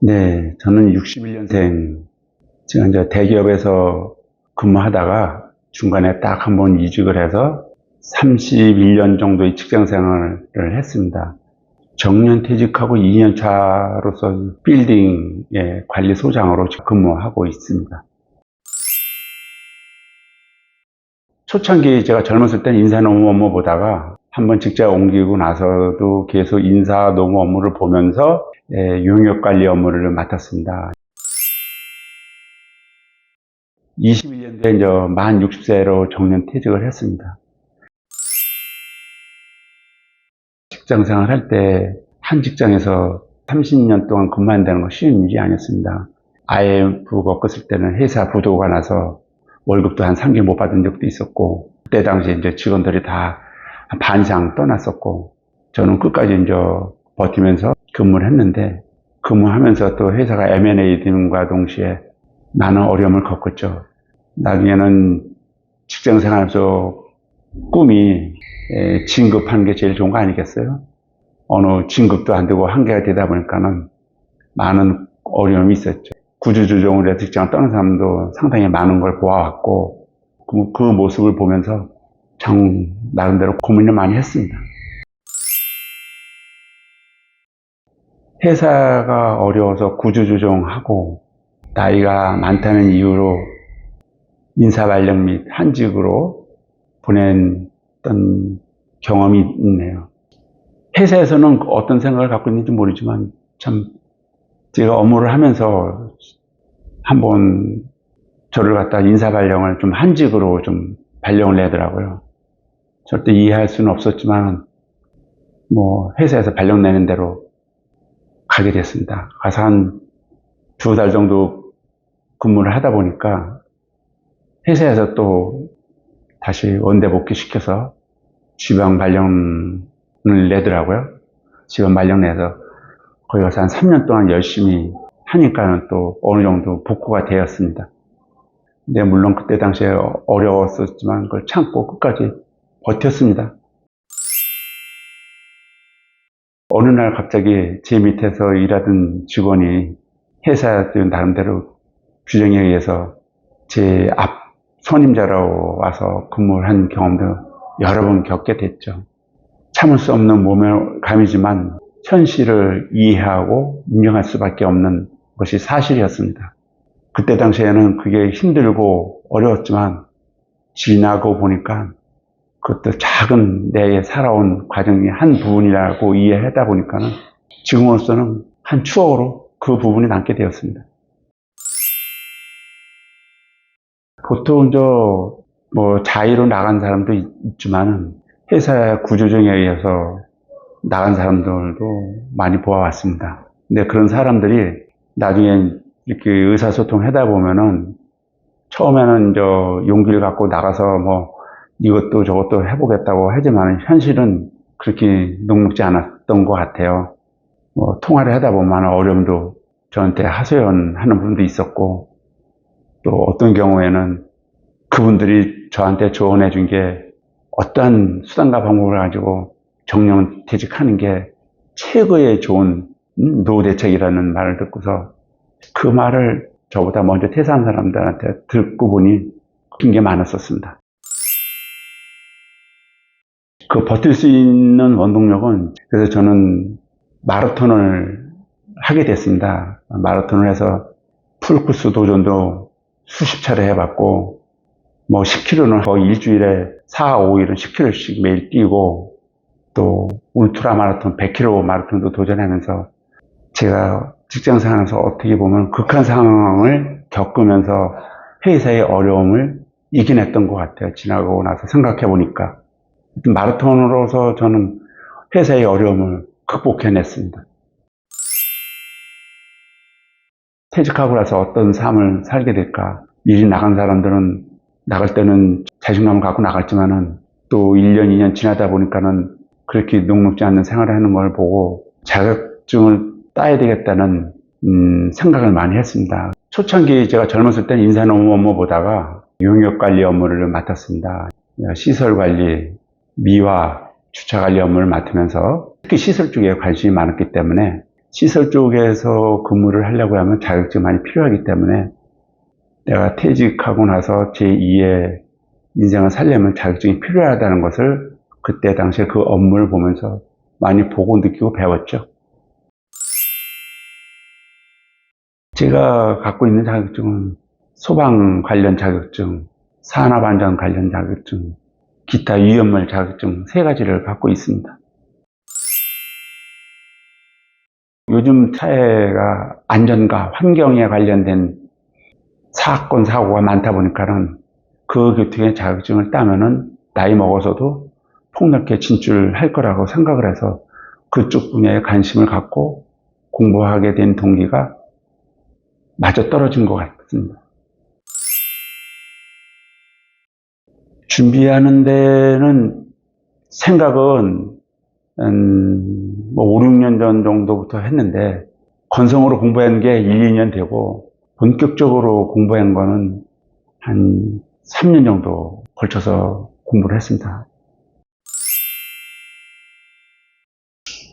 네, 저는 61년생, 제가 이제 대기업에서 근무하다가 중간에 딱 한 번 이직을 해서 31년 정도의 직장 생활을 했습니다. 정년 퇴직하고 2년 차로서 빌딩의 관리소장으로 근무하고 있습니다. 초창기 제가 젊었을 땐 인사 노무 업무 보다가 한번 직장 옮기고 나서도 계속 인사 노무 업무를 보면서 예, 용역 관리 업무를 맡았습니다. 21년도에 이제 만 60세로 정년 퇴직을 했습니다. 직장 생활 할 때 한 직장에서 30년 동안 근무한다는 건 쉬운 일이 아니었습니다. IMF 겪었을 때는 회사 부도가 나서 월급도 한 3개월 못 받은 적도 있었고, 그때 당시 이제 직원들이 다 반 이상 떠났었고, 저는 끝까지 이제 버티면서 근무를 했는데, 근무하면서 또 회사가 M&A 등과 동시에 많은 어려움을 겪었죠. 나중에는 직장 생활에서 꿈이 에, 진급하는 게 제일 좋은 거 아니겠어요? 어느 진급도 안 되고 한계가 되다 보니까는 많은 어려움이 있었죠. 구주조정으로 해서 직장을 떠난 사람도 상당히 많은 걸 보아왔고, 그, 그 모습을 보면서 참 나름대로 고민을 많이 했습니다. 회사가 어려워서 구조조정하고 나이가 많다는 이유로 인사발령 및 한직으로 보냈던 경험이 있네요. 회사에서는 어떤 생각을 갖고 있는지 모르지만 참 제가 업무를 하면서 한번 저를 갖다 인사발령을 좀 한직으로 좀 발령을 내더라고요. 절대 이해할 수는 없었지만 뭐 회사에서 발령 내는 대로 가게 됐습니다. 가서 한 두 달 정도 근무를 하다 보니까 회사에서 또 다시 원대 복귀시켜서 지방 발령을 내더라고요. 지방 발령 내서 거기 가서 한 3년 동안 열심히 하니까는 또 어느 정도 복구가 되었습니다. 근데 물론 그때 당시에 어려웠었지만 그걸 참고 끝까지 버텼습니다. 어느 날 갑자기 제 밑에서 일하던 직원이 회사 나름대로 규정에 의해서 제 앞 선임자로 와서 근무를 한 경험도 여러 번 겪게 됐죠. 참을 수 없는 몸의 감이지만 현실을 이해하고 인정할 수밖에 없는 것이 사실이었습니다. 그때 당시에는 그게 힘들고 어려웠지만 지나고 보니까 그것도 작은 내에 살아온 과정의 한 부분이라고 이해하다 보니까는 지금으로서는 한 추억으로 그 부분이 남게 되었습니다. 보통 저, 뭐, 자의로 나간 사람도 있- 있지만은 회사 구조정에 의해서 나간 사람들도 많이 보아왔습니다. 근데 그런 사람들이 나중에 이렇게 의사소통 하다 보면은 처음에는 저 용기를 갖고 나가서 뭐 이것도 저것도 해보겠다고 하지만 현실은 그렇게 녹록지 않았던 것 같아요. 뭐 통화를 하다 보면 어려움도 저한테 하소연하는 분도 있었고 또 어떤 경우에는 그분들이 저한테 조언해 준 게 어떠한 수단과 방법을 가지고 정년 퇴직하는 게 최고의 좋은 음, 노후 대책이라는 말을 듣고서 그 말을 저보다 먼저 퇴사한 사람들한테 듣고 보니 웃긴 게 많았었습니다. 그 버틸 수 있는 원동력은 그래서 저는 마라톤을 하게 됐습니다. 마라톤을 해서 풀코스 도전도 수십 차례 해봤고 뭐 10km는 거의 일주일에 4, 5일은 10km씩 매일 뛰고 또 울트라 마라톤 100km 마라톤도 도전하면서 제가 직장 생활에서 어떻게 보면 극한 상황을 겪으면서 회사의 어려움을 이겨냈던 것 같아요. 지나고 나서 생각해 보니까. 마라톤으로서 저는 회사의 어려움을 극복해냈습니다. 퇴직하고 나서 어떤 삶을 살게 될까? 미리 나간 사람들은 나갈 때는 자신감을 갖고 나갔지만은 또 1년, 2년 지나다 보니까는 그렇게 녹록지 않는 생활을 하는 걸 보고 자격증을 따야 되겠다는 음, 생각을 많이 했습니다. 초창기 제가 젊었을 땐 인사노무 업무 보다가 용역 관리 업무를 맡았습니다. 시설 관리, 미화, 주차 관리 업무를 맡으면서 특히 시설 쪽에 관심이 많았기 때문에 시설 쪽에서 근무를 하려고 하면 자격증이 많이 필요하기 때문에 내가 퇴직하고 나서 제2의 인생을 살려면 자격증이 필요하다는 것을 그때 당시에 그 업무를 보면서 많이 보고 느끼고 배웠죠. 제가 갖고 있는 자격증은 소방 관련 자격증, 산업안전 관련 자격증, 기타 위험물 자격증 세 가지를 갖고 있습니다. 요즘 사회가 안전과 환경에 관련된 사건, 사고가 많다 보니까는 그 교통의 자격증을 따면은 나이 먹어서도 폭넓게 진출할 거라고 생각을 해서 그쪽 분야에 관심을 갖고 공부하게 된 동기가 마저 떨어진 것 같습니다. 준비하는 데는 생각은 음, 뭐 5, 6년 전 정도부터 했는데 건성으로 공부한 게 1, 2년 되고 본격적으로 공부한 거는 한 3년 정도 걸쳐서 공부를 했습니다.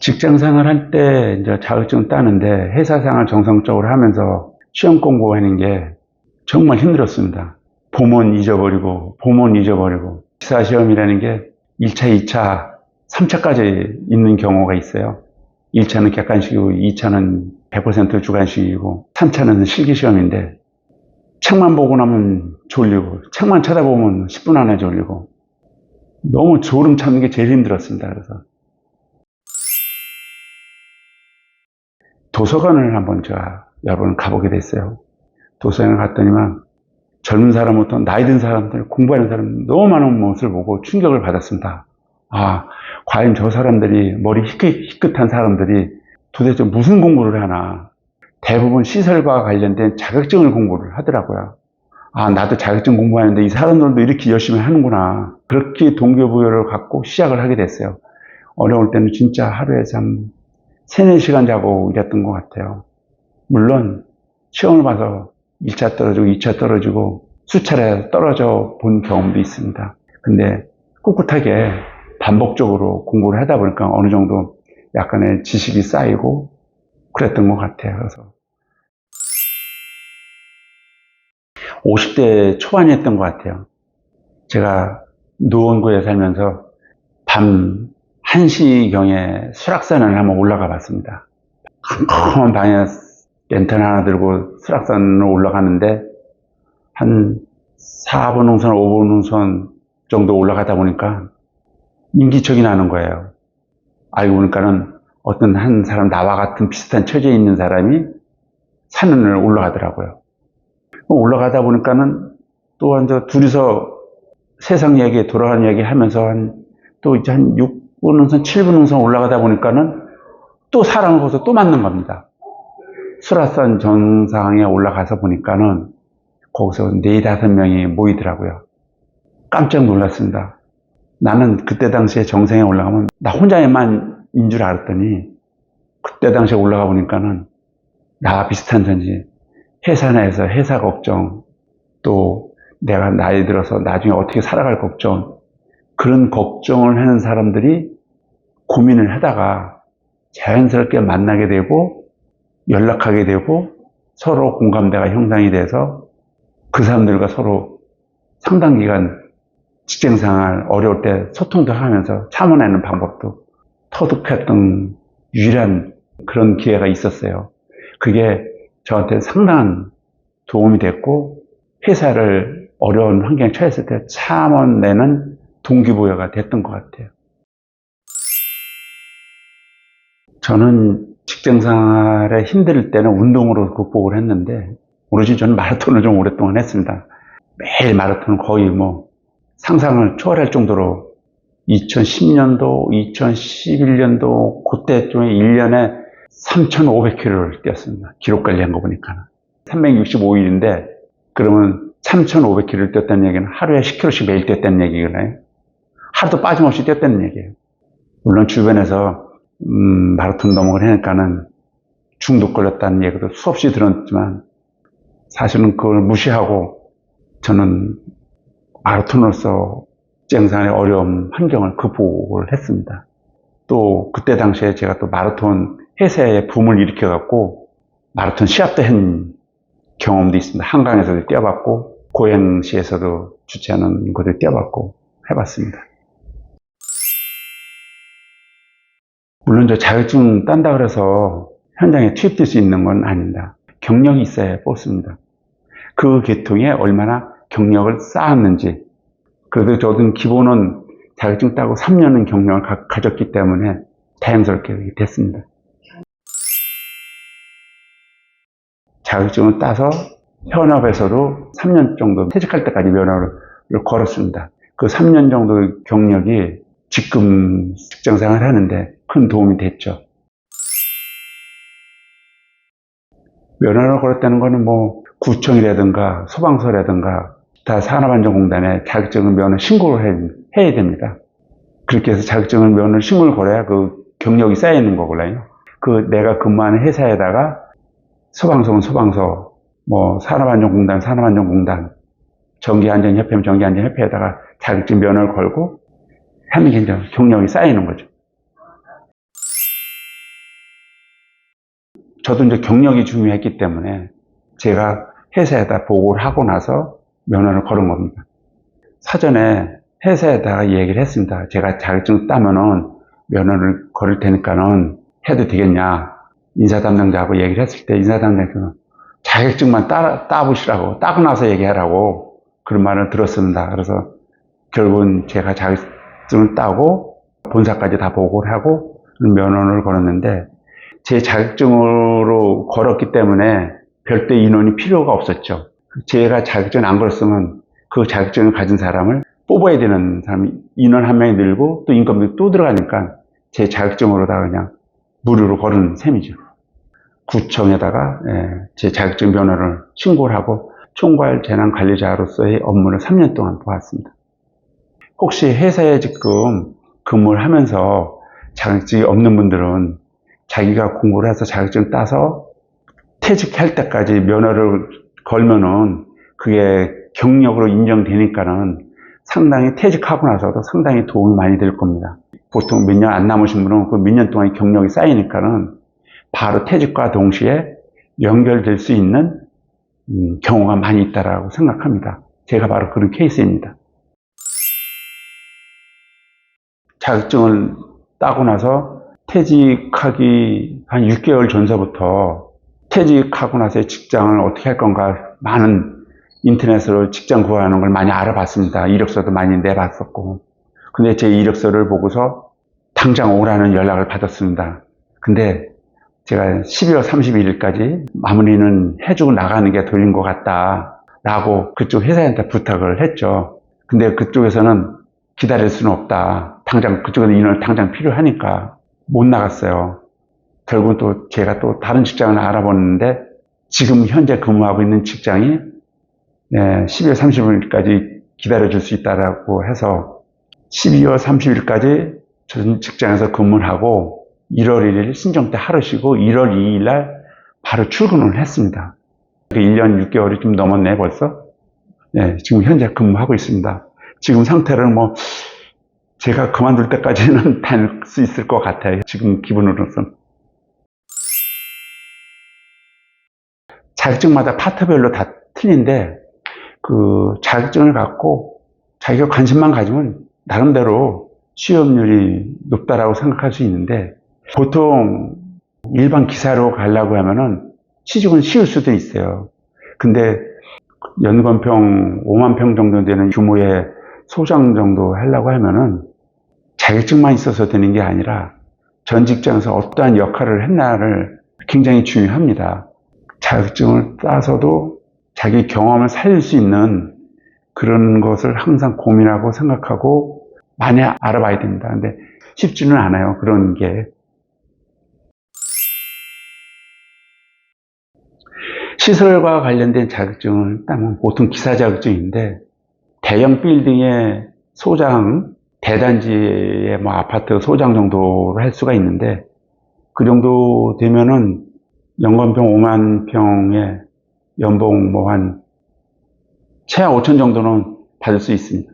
직장 생활 할 때 이제 자격증 따는데 회사 생활 정성적으로 하면서 시험 공부하는 게 정말 힘들었습니다. 봄은 잊어버리고, 봄은 잊어버리고, 기사 시험이라는 게 1차, 2차, 3차까지 있는 경우가 있어요. 1차는 객관식이고, 2차는 100% 주관식이고, 3차는 실기시험인데, 책만 보고 나면 졸리고, 책만 쳐다보면 10분 안에 졸리고, 너무 졸음 참는 게 제일 힘들었습니다. 그래서. 도서관을 한번 제가 여러 번 가보게 됐어요. 도서관을 갔더니만 젊은 사람부터 나이 든 사람들, 공부하는 사람 너무 많은 모습을 보고 충격을 받았습니다. 아, 과연 저 사람들이 머리 희끗, 한 사람들이 도대체 무슨 공부를 하나. 대부분 시설과 관련된 자격증을 공부를 하더라고요. 아, 나도 자격증 공부하는데 이 사람들도 이렇게 열심히 하는구나. 그렇게 동기부여를 갖고 시작을 하게 됐어요. 어려울 때는 진짜 하루에 참 3, 4시간 자고 이랬던 것 같아요. 물론 시험을 봐서 1차 떨어지고 2차 떨어지고 수차례 떨어져 본 경험도 있습니다. 근데 꿋꿋하게 반복적으로 공부를 하다 보니까 어느 정도 약간의 지식이 쌓이고 그랬던 것 같아요. 그래서 50대 초반이었던 것 같아요. 제가 노원구에 살면서 밤 1시경에 수락산을 한번 올라가 봤습니다. 컴컴한 방에 랜턴 하나 들고 수락산을 올라가는데 한 4분 홍선, 5분 홍선 정도 올라가다 보니까 인기척이 나는 거예요. 알고 보니까는 어떤 한 사람 나와 같은 비슷한 처지에 있는 사람이 산을 올라가더라고요. 올라가다 보니까는 또 이제 둘이서 세상 얘기, 돌아가는 얘기 하면서 한, 또 이제 한 6분 운선, 7분 운선 올라가다 보니까는 또 사람을 거기서 또 만난 겁니다. 수라산 정상에 올라가서 보니까는 거기서 네 다섯 명이 모이더라고요. 깜짝 놀랐습니다. 나는 그때 당시에 정상에 올라가면 나 혼자만 인 줄 알았더니 그때 당시에 올라가 보니까는 나 비슷한 전지 회사 내에서 회사 걱정 또 내가 나이 들어서 나중에 어떻게 살아갈 걱정 그런 걱정을 하는 사람들이 고민을 하다가 자연스럽게 만나게 되고 연락하게 되고 서로 공감대가 형성이 돼서 그 사람들과 서로 상당 기간 직장생활 어려울 때 소통도 하면서 참아내는 방법도 터득했던 유일한 그런 기회가 있었어요. 그게 저한테 상당한 도움이 됐고 회사를 어려운 환경에 처했을 때 참아내는 동기부여가 됐던 것 같아요. 저는 직장생활에 힘들 때는 운동으로 극복을 했는데 오로지 저는 마라톤을 좀 오랫동안 했습니다. 매일 마라톤 거의 뭐 상상을 초월할 정도로 2010년도, 2011년도 그때 좀 1년에 3,500km를 뛰었습니다. 기록 관리한 거 보니까. 365일인데 그러면 3,500km를 뛰었다는 얘기는 하루에 10km씩 매일 뛰었다는 얘기잖아요. 하루도 빠짐없이 뛰었다는 얘기예요. 물론 주변에서 음, 마라톤 넘어을 하니까는 중독 걸렸다는 얘기도 수없이 들었지만 사실은 그걸 무시하고 저는 마라톤으로서 직장생활의 어려움, 환경을 극복을 했습니다. 또 그때 당시에 제가 또 마라톤 회사에 붐을 일으켜갖고 마라톤 시합도 한 경험도 있습니다. 한강에서도 뛰어봤고 고양시에서도 주최하는 곳에 뛰어봤고 해봤습니다. 물론 저 자격증 딴다 그래서 현장에 투입될 수 있는 건 아닙니다. 경력이 있어야 뽑습니다. 그 계통에 얼마나 경력을 쌓았는지. 그래도 저도 기본은 자격증 따고 3년은 경력을 가, 가졌기 때문에 다행스럽게 됐습니다. 자격증을 따서 현업에서도 3년 정도 퇴직할 때까지 면허를 걸었습니다. 그 3년 정도 경력이 지금 직장 생활 하는데 큰 도움이 됐죠. 면허를 걸었다는 거는 뭐 구청이라든가 소방서라든가 다 산업안전공단에 자격증을 면허 신고를 해, 해야 됩니다. 그렇게 해서 자격증을 면허 신고를 걸어야 그 경력이 쌓이는 거거든요. 그 내가 근무하는 회사에다가 소방서는 소방서, 뭐 산업안전공단, 산업안전공단, 전기안전협회면 전기안전협회에다가 자격증 면허를 걸고 게 이제 경력이 쌓이는 거죠. 저도 이제 경력이 중요했기 때문에 제가 회사에다 보고를 하고 나서 면허를 걸은 겁니다. 사전에 회사에다가 얘기를 했습니다. 제가 자격증 따면은 면허를 걸을 테니까는 해도 되겠냐. 인사 담당자하고 얘기를 했을 때 인사 담당자는 자격증만 따, 따보시라고, 따고 나서 얘기하라고 그런 말을 들었습니다. 그래서 결국은 제가 자격 증을 따고 본사까지 다 보고를 하고 면허를 걸었는데 제 자격증으로 걸었기 때문에 별도 인원이 필요가 없었죠. 제가 자격증을 안 걸었으면 그 자격증을 가진 사람을 뽑아야 되는 사람이 인원 한 명이 늘고 또 인건비 또 들어가니까 제 자격증으로 다 그냥 무료로 걸은 셈이죠. 구청에다가 예, 제 자격증 면허를 신고를 하고 총괄 재난관리자로서의 업무를 3년 동안 보았습니다. 혹시 회사에 지금 근무를 하면서 자격증이 없는 분들은 자기가 공부를 해서 자격증 따서 퇴직할 때까지 면허를 걸면은 그게 경력으로 인정되니까는 상당히 퇴직하고 나서도 상당히 도움이 많이 될 겁니다. 보통 몇 년 안 남으신 분은 그 몇 년 동안 경력이 쌓이니까는 바로 퇴직과 동시에 연결될 수 있는 음, 경우가 많이 있다라고 생각합니다. 제가 바로 그런 케이스입니다. 자격증을 따고 나서 퇴직하기 한 6개월 전서부터 퇴직하고 나서 직장을 어떻게 할 건가 많은 인터넷으로 직장 구하는 걸 많이 알아봤습니다. 이력서도 많이 내봤었고. 근데 제 이력서를 보고서 당장 오라는 연락을 받았습니다. 근데 제가 12월 31일까지 마무리는 해주고 나가는 게 돌린 것 같다. 라고 그쪽 회사한테 부탁을 했죠. 근데 그쪽에서는 기다릴 수는 없다. 당장, 그쪽에서 인원을 당장 필요하니까 못 나갔어요. 결국 또 제가 또 다른 직장을 알아봤는데 지금 현재 근무하고 있는 직장이 12월 30일까지 기다려줄 수 있다라고 해서 12월 30일까지 전 직장에서 근무를 하고 1월 1일 신정 때 하루 쉬고 1월 2일 날 바로 출근을 했습니다. 1년 6개월이 좀 넘었네 벌써. 네, 지금 현재 근무하고 있습니다. 지금 상태를 뭐 제가 그만둘 때까지는 다닐 수 있을 것 같아요. 지금 기분으로선. 자격증마다 파트별로 다 틀린데 그 자격증을 갖고 자기가 관심만 가지면 나름대로 취업률이 높다라고 생각할 수 있는데 보통 일반 기사로 가려고 하면은 취직은 쉬울 수도 있어요. 근데 연건평 5만 평 정도 되는 규모의 소장 정도 하려고 하면은 자격증만 있어서 되는 게 아니라 전 직장에서 어떠한 역할을 했나를 굉장히 중요합니다. 자격증을 따서도 자기 경험을 살릴 수 있는 그런 것을 항상 고민하고 생각하고 많이 알아봐야 됩니다. 근데 쉽지는 않아요. 그런 게. 시설과 관련된 자격증을 따면 보통 기사 자격증인데 대형 빌딩의 소장, 대단지의 뭐 아파트 소장 정도를 할 수가 있는데 그 정도 되면은 연건평 5만 평에 연봉 뭐 한 최하 5천 정도는 받을 수 있습니다.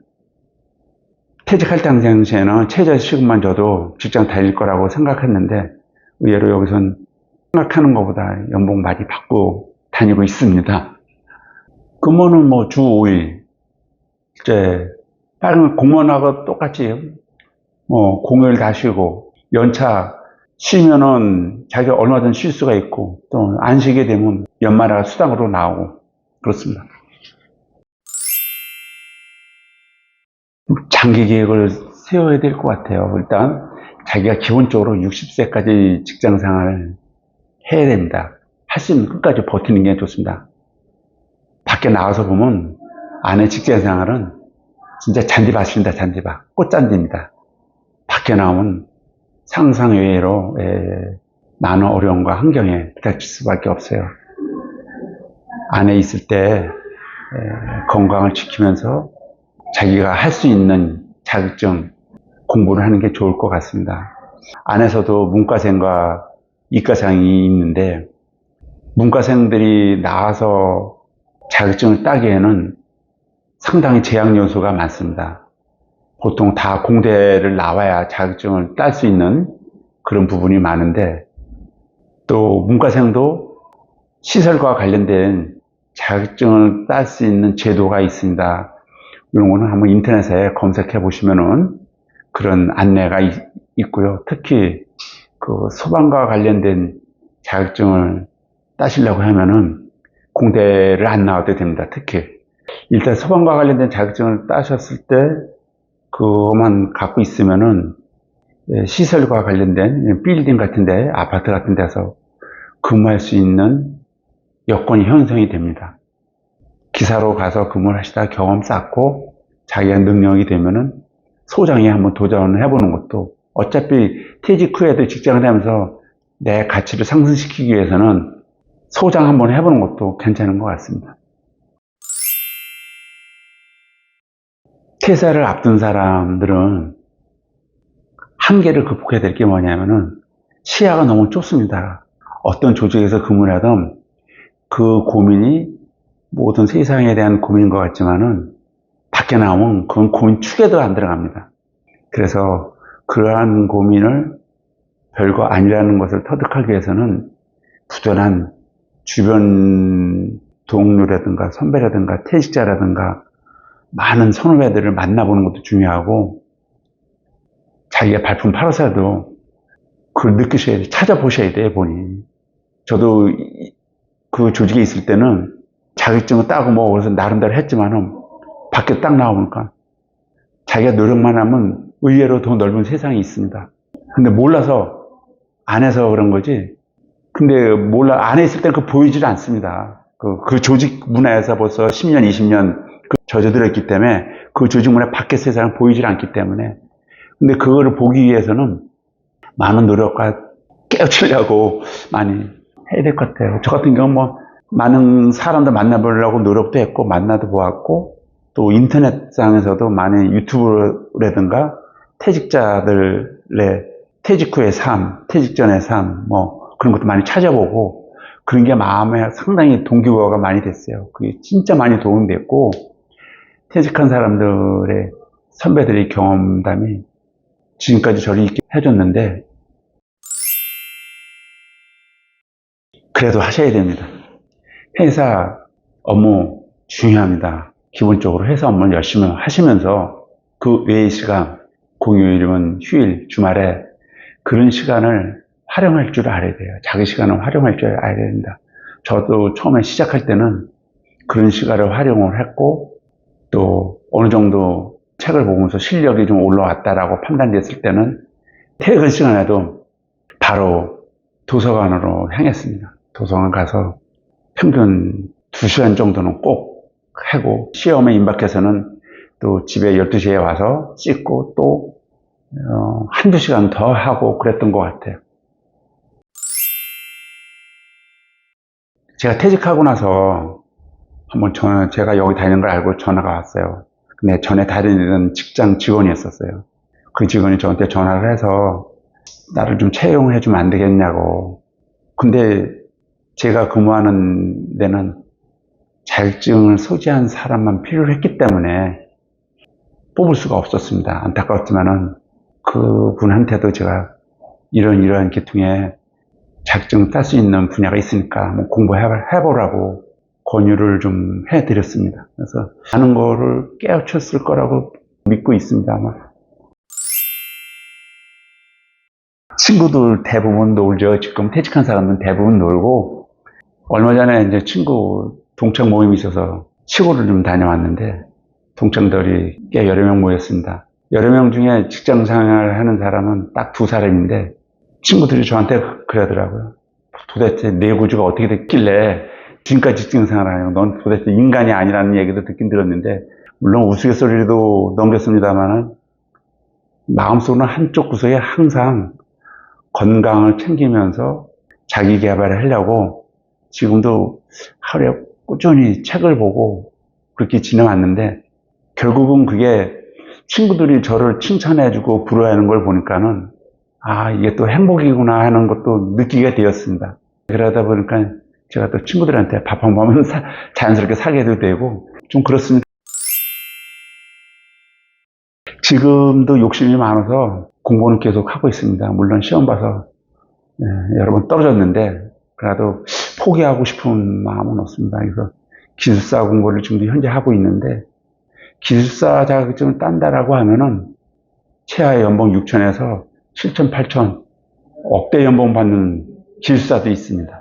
퇴직할 당시에는 최저 시급만 줘도 직장 다닐 거라고 생각했는데 의외로 여기선 생각하는 것보다 연봉 많이 받고 다니고 있습니다. 근무는 뭐 주 5일. 이제 다른 공무원하고 똑같이 뭐 공휴일 다 쉬고 연차 쉬면은 자기가 얼마든 쉴 수가 있고 또 안 쉬게 되면 연말에 수당으로 나오고 그렇습니다. 장기 계획을 세워야 될 것 같아요. 일단 자기가 기본적으로 60세까지 직장 생활을 해야 됩니다. 할 수 있는 끝까지 버티는 게 좋습니다. 밖에 나가서 보면 아내 직장 생활은 진짜 잔디밭입니다. 잔디밭. 꽃잔디입니다. 밖에 나오면 상상 외로 에, 많은 어려움과 환경에 부닥칠 수밖에 없어요. 안에 있을 때 에, 건강을 지키면서 자기가 할 수 있는 자격증 공부를 하는 게 좋을 것 같습니다. 안에서도 문과생과 이과생이 있는데 문과생들이 나와서 자격증을 따기에는 상당히 제약 요소가 많습니다. 보통 다 공대를 나와야 자격증을 딸 수 있는 그런 부분이 많은데 또 문과생도 시설과 관련된 자격증을 딸 수 있는 제도가 있습니다. 이런 거는 한번 인터넷에 검색해 보시면은 그런 안내가 있, 있고요. 특히 그 소방과 관련된 자격증을 따시려고 하면은 공대를 안 나와도 됩니다. 특히 일단 소방과 관련된 자격증을 따셨을 때 그것만 갖고 있으면은 예, 시설과 관련된 빌딩 같은데 아파트 같은 데서 근무할 수 있는 여건이 형성이 됩니다. 기사로 가서 근무를 하시다 경험 쌓고 자기가 능력이 되면은 소장에 한번 도전을 해보는 것도 어차피 퇴직 후에도 직장을 하면서 내 가치를 상승시키기 위해서는 소장 한번 해보는 것도 괜찮은 것 같습니다. 퇴사를 앞둔 사람들은 한계를 극복해야 될 게 뭐냐면은 시야가 너무 좁습니다. 어떤 조직에서 근무를 하던 그 고민이 모든 세상에 대한 고민인 것 같지만은 밖에 나오면 그건 고민 축에도 안 들어갑니다. 그래서 그러한 고민을 별거 아니라는 것을 터득하기 위해서는 부단한 주변 동료라든가 선배라든가 퇴직자라든가 많은 선후배들을 만나보는 것도 중요하고 자기가 발품 팔아서도 그걸 느끼셔야 돼. 찾아보셔야 돼, 본인. 저도 이- 그 조직에 있을 때는 자격증을 따고 뭐 그래서 나름대로 했지만은 밖에 딱 나오니까 자기가 노력만 하면 의외로 더 넓은 세상이 있습니다. 근데 몰라서 안 해서 그런 거지. 근데 몰라 안에 있을 때는 그 보이질 않습니다. 그, 그 조직 문화에서 벌써 10년, 20년 그 젖어들었기 때문에 그 조직 문화 밖의 세상은 보이질 않기 때문에 근데 그거를 보기 위해서는 많은 노력과 깨우치려고 많이 해야 될 것 같아요. 저 같은 경우는 뭐 많은 사람들 만나보려고 노력도 했고 만나도 보았고 또 인터넷상에서도 많은 유튜브라든가 퇴직자들의 퇴직 후의 삶, 퇴직 전의 삶, 뭐 그런 것도 많이 찾아보고 그런 게 마음에 상당히 동기부여가 많이 됐어요. 그게 진짜 많이 도움이 됐고 퇴직한 사람들의 선배들의 경험담이 지금까지 저를 있게 해줬는데 그래도 하셔야 됩니다. 회사 업무 중요합니다. 기본적으로 회사 업무를 열심히 하시면서 그 외의 시간, 공휴일이면 휴일, 주말에 그런 시간을 활용할 줄 알아야 돼요. 자기 시간을 활용할 줄 알아야 된다. 저도 처음에 시작할 때는 그런 시간을 활용을 했고 또 어느 정도 책을 보면서 실력이 좀 올라왔다라고 판단됐을 때는 퇴근 시간에도 바로 도서관으로 향했습니다. 도서관 가서 평균 2시간 정도는 꼭 하고 시험에 임박해서는 또 집에 12시에 와서 씻고 또 어, 한두 시간 더 하고 그랬던 것 같아요. 제가 퇴직하고 나서 한번 전화, 제가 여기 다니는 걸 알고 전화가 왔어요. 근데 전에 다니던 직장 직원이었었어요. 그 직원이 저한테 전화를 해서 나를 좀 채용해 주면 안 되겠냐고. 근데 제가 근무하는 데는 자격증을 소지한 사람만 필요했기 때문에 뽑을 수가 없었습니다. 안타까웠지만은 그분한테도 제가 이런 이러한 계통의 자격증 딸 수 있는 분야가 있으니까 뭐 공부해보라고 권유를 좀 해드렸습니다. 그래서 하는 거를 깨우쳤을 거라고 믿고 있습니다. 아마. 친구들 대부분 놀죠. 지금 퇴직한 사람들은 대부분 놀고 얼마 전에 이제 친구 동창 모임이 있어서 시골을 좀 다녀왔는데 동창들이 꽤 여러 명 모였습니다. 여러 명 중에 직장 생활 하는 사람은 딱 두 사람인데 친구들이 저한테 그러더라고요. 도대체 내 구조가 어떻게 됐길래 지금까지 직장 생활하냐고 넌 도대체 인간이 아니라는 얘기도 듣긴 들었는데 물론 우스갯소리도 넘겼습니다만은 마음속으로는 한쪽 구석에 항상 건강을 챙기면서 자기 개발을 하려고 지금도 하루에 꾸준히 책을 보고 그렇게 지내왔는데 결국은 그게 친구들이 저를 칭찬해주고 부러워하는 걸 보니까는 아 이게 또 행복이구나 하는 것도 느끼게 되었습니다. 그러다 보니까 제가 또 친구들한테 밥 한번 자연스럽게 사게도 되고 좀 그렇습니다. 지금도 욕심이 많아서 공부는 계속 하고 있습니다. 물론 시험 봐서 네, 여러 번 떨어졌는데 그래도 포기하고 싶은 마음은 없습니다. 그래서 기술사 공부를 지금도 현재 하고 있는데 기술사 자격증을 딴다라고 하면은 최하 연봉 6천에서 7천, 8천 억대 연봉 받는 기술사도 있습니다.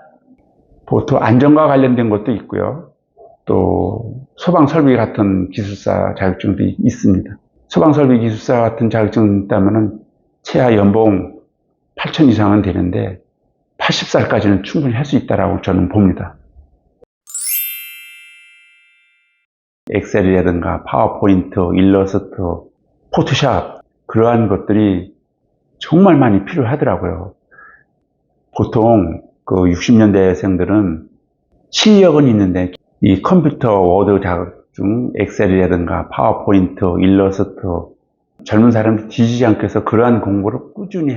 보통 안전과 관련된 것도 있고요. 또 소방 설비 같은 기술사 자격증도 있습니다. 소방 설비 기술사 같은 자격증 있다면은 최하 연봉 8천 이상은 되는데 80살까지는 충분히 할 수 있다라고 저는 봅니다. 엑셀이라든가 파워포인트, 일러스트, 포토샵 그러한 것들이 정말 많이 필요하더라고요. 보통 그 60년대생들은 실력은 있는데 이 컴퓨터 워드 자격증, 엑셀이라든가 파워포인트, 일러스트 젊은 사람들 뒤지지 않고 해서 그러한 공부를 꾸준히.